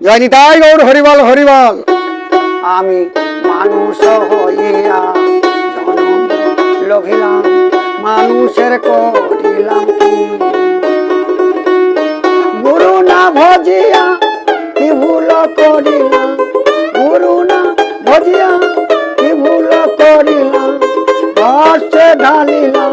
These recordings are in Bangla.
জয় নিতাই গৌর হরিবল হরিবল। আমি মানুষ হইয়া লভিলাম, মানুষের করিলাম কি? গুরু না ভজিয়া কি ভুল করিলাম? গুরু না ভজিয়া কি ভুল করিলাম? ঢালিলাম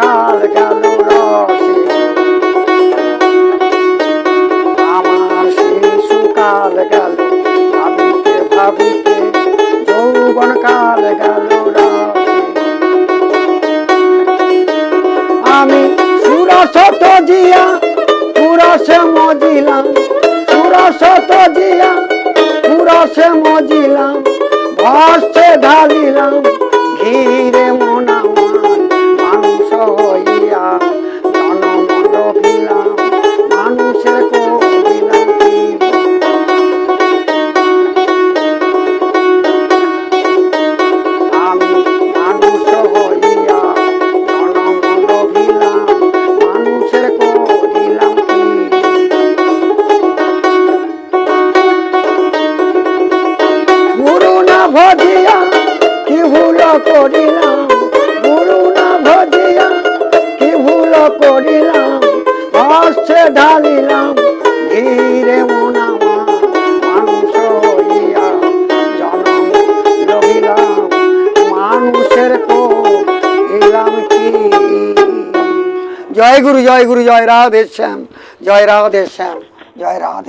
কাল গেল রসে। আমার শিশুকাল গেল, ভাবিতে ভাবিতে যৌবন কাল গেল রসে। আমি সুরসত জিয়া পুরসে মজিলাম, সুরসত জিয়া পুরসে মজিলাম ভজিয়া, কি ভুল করিলাম গুরু না ভজিয়া, কি ভুল করিলাম হর্ষে ঢালিলাম, ধীরে মনামা জয় গুরু জয় গুরু, জয় রাধে শ্যাম, জয় রাধে শ্যাম, জয় রাধে